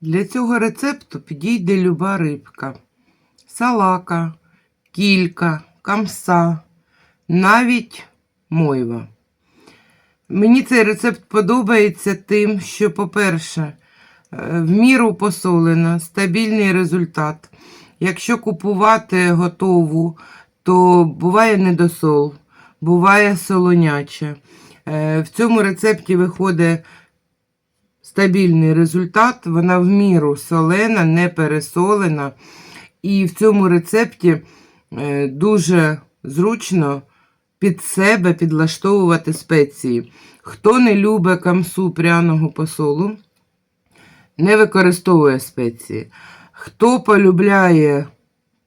Для цього рецепту підійде люба рибка. Салака, кілька, камса, навіть мойва. Мені цей рецепт подобається тим, що, по-перше, е, в міру посолена, стабільний результат. Якщо купувати готову, то буває недосол, буває солоняче. Е, В цьому рецепті виходить стабільний результат, вона в міру солена, не пересолена. І в цьому рецепті е, дуже зручно під себе підлаштовувати спеції. Хто не любить камсу пряного посолу, не використовує спеції. Хто полюбляє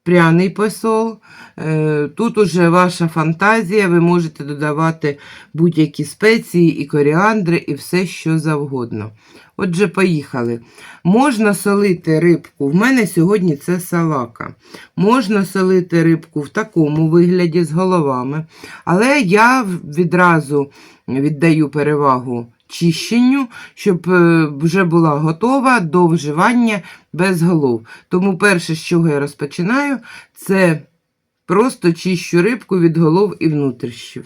пряний посол, е, тут уже ваша фантазія, ви можете додавати будь-які спеції, і коріандри, і все, що завгодно. Отже, поїхали. Можна солити рибку. В мене сьогодні це салака. Можна солити рибку в такому вигляді з головами. Але я відразу віддаю перевагу чищенню, щоб е, вже була готова до вживання без голов. Тому перше, з чого я розпочинаю, це просто чищу рибку від голов і внутрішнів.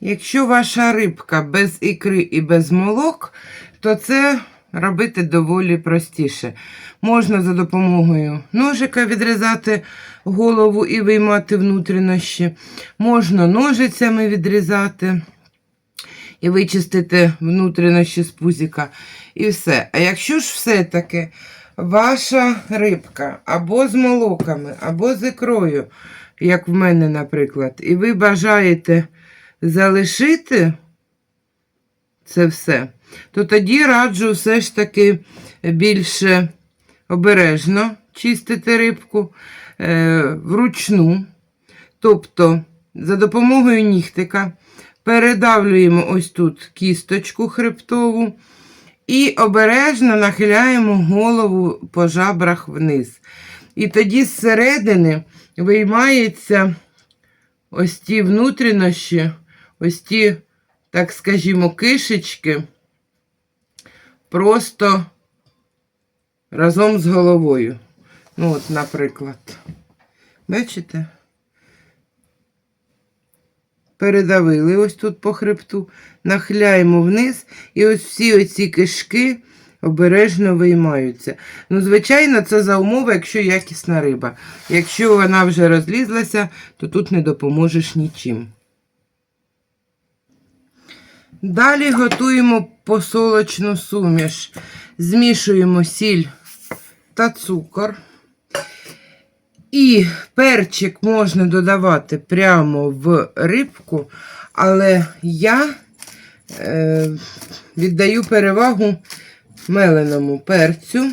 Якщо ваша рибка без ікри і без молок, то це робити доволі простіше. Можна за допомогою ножика відрізати голову і виймати внутрішні, можна ножицями відрізати і вичистити внутрішні з пузика. І все. А якщо ж все-таки ваша рибка або з молоками, або з ікрою, як в мене, наприклад, і ви бажаєте залишити це все, то тоді раджу все ж таки більше обережно чистити рибку е, вручну. Тобто, за допомогою нігтика передавлюємо ось тут кісточку хребтову і обережно нахиляємо голову по жабрах вниз. І тоді зсередини виймається ось ті внутрішні, ось ті, так скажімо, кишечки просто разом з головою. Ну, от, наприклад. Бачите? Передавили ось тут по хребту, нахиляємо вниз, і ось всі оці кишки обережно виймаються. Ну, звичайно, це за умови, якщо якісна риба. Якщо вона вже розлізлася, то тут не допоможеш нічим. Далі готуємо посолочну суміш. Змішуємо сіль та цукор. І перчик можна додавати прямо в рибку, але я е, віддаю перевагу меленому перцю.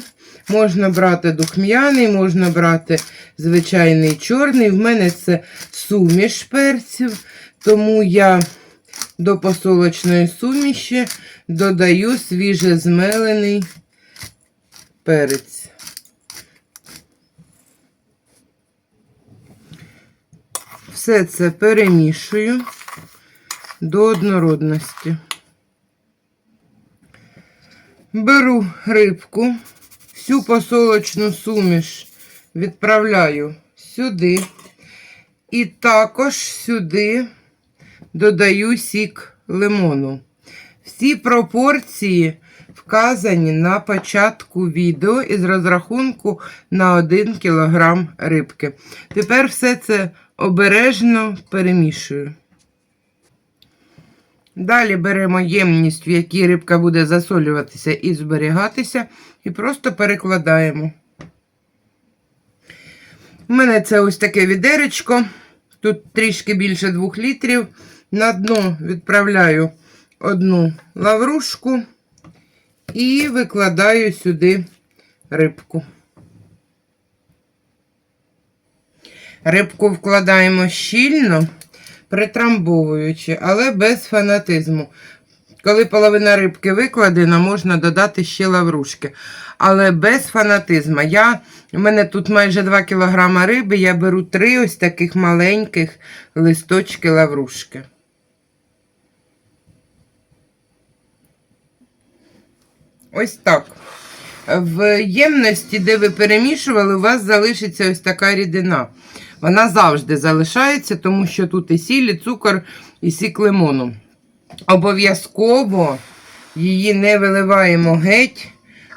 Можна брати духм'яний, можна брати звичайний чорний. В мене це суміш перців, тому я до посолочної суміші додаю свіже змелений перець. Все це перемішую до однородності. Беру рибку, всю посолочну суміш відправляю сюди. І також сюди додаю сік лимону. Всі пропорції вказані на початку відео із розрахунку на 1 кг рибки. Тепер все це обережно перемішую. Далі беремо ємність, в якій рибка буде засолюватися і зберігатися, і просто перекладаємо. У мене це ось таке відеречко. Тут трішки більше 2 літрів. На дно відправляю одну лаврушку і викладаю сюди рибку. Рибку вкладаємо щільно, притрамбовуючи, але без фанатизму. Коли половина рибки викладена, можна додати ще лаврушки. Але без фанатизму. Я, У мене тут майже 2 кг риби, я беру 3 ось таких маленьких листочки лаврушки. Ось так. В ємності, де ви перемішували, у вас залишиться ось така рідина. Вона завжди залишається, тому що тут і сіль, і цукор, і сік лимону. Обов'язково її не виливаємо геть,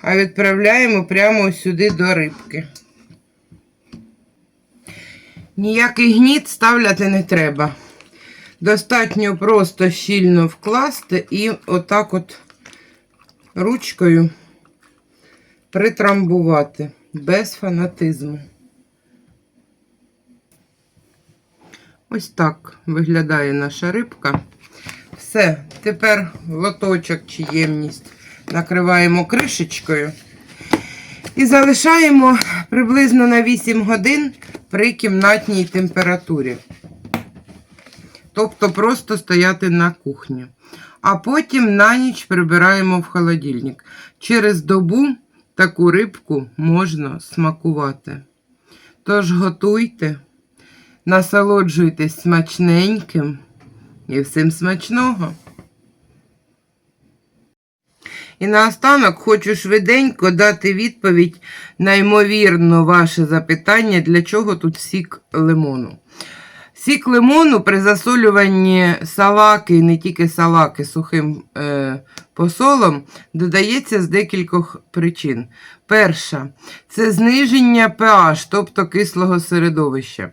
а відправляємо прямо сюди до рибки. Ніякий гніт ставляти не треба. Достатньо просто щільно вкласти і отак от ручкою притрамбувати без фанатизму. Ось так виглядає наша рибка. Все, тепер лоточок чи ємність накриваємо кришечкою і залишаємо приблизно на 8 годин при кімнатній температурі. Тобто просто стояти на кухні. А потім на ніч прибираємо в холодильник. Через добу таку рибку можна смакувати. Тож готуйте, насолоджуйтесь смачненьким і всім смачного. І наостанок хочу швиденько дати відповідь на ймовірно ваше запитання, для чого тут сік лимону. Сік лимону при засолюванні салаки, і не тільки салаки сухим е, посолом, додається з декількох причин. Перша це зниження pH, тобто кислого середовища.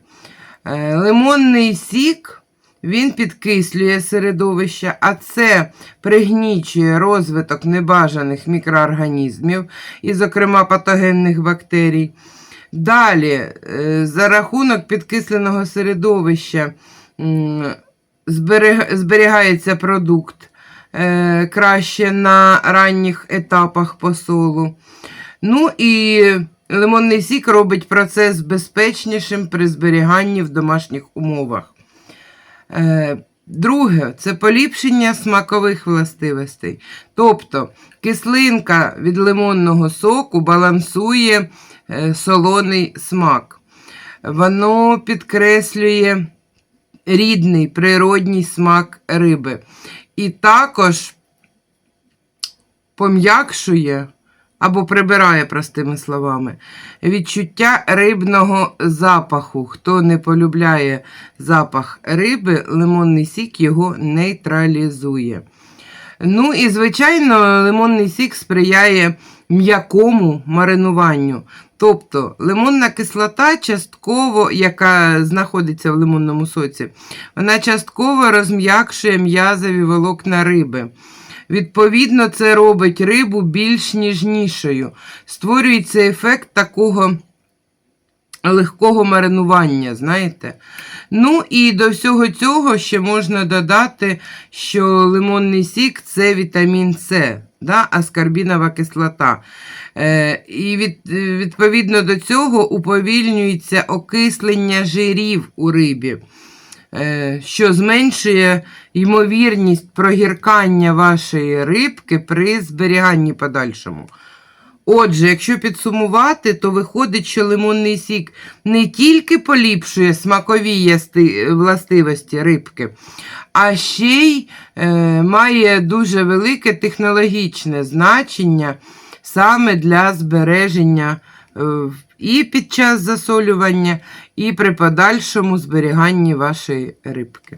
Е, лимонний сік він підкислює середовище, а це пригнічує розвиток небажаних мікроорганізмів, і, зокрема, патогенних бактерій. Далі, е, за рахунок підкисленого середовища зберігається продукт е, краще на ранніх етапах посолу. Ну і лимонний сік робить процес безпечнішим при зберіганні в домашніх умовах. Друге, це поліпшення смакових властивостей. Тобто кислинка від лимонного соку балансує е, солоний смак. Воно підкреслює рідний природній смак риби. І також пом'якшує або прибирає, простими словами, відчуття рибного запаху. Хто не полюбляє запах риби, лимонний сік його нейтралізує. Ну і, звичайно, лимонний сік сприяє м'якому маринуванню. Тобто лимонна кислота, частково, яка знаходиться в лимонному соці, вона частково розм'якшує м'язові волокна риби. Відповідно, це робить рибу більш ніжнішою. Створюється ефект такого легкого маринування, знаєте. Ну і до всього цього ще можна додати, що лимонний сік це вітамін С, да, аскарбінова кислота. Е, і від, відповідно до цього уповільнюється окислення жирів у рибі. Е, що зменшує ймовірність прогіркання вашої рибки при зберіганні подальшому. Отже, якщо підсумувати, то виходить, що лимонний сік не тільки поліпшує смакові властивості рибки, а ще й е, має дуже велике технологічне значення саме для збереження і під час засолювання, і при подальшому зберіганні вашої рибки.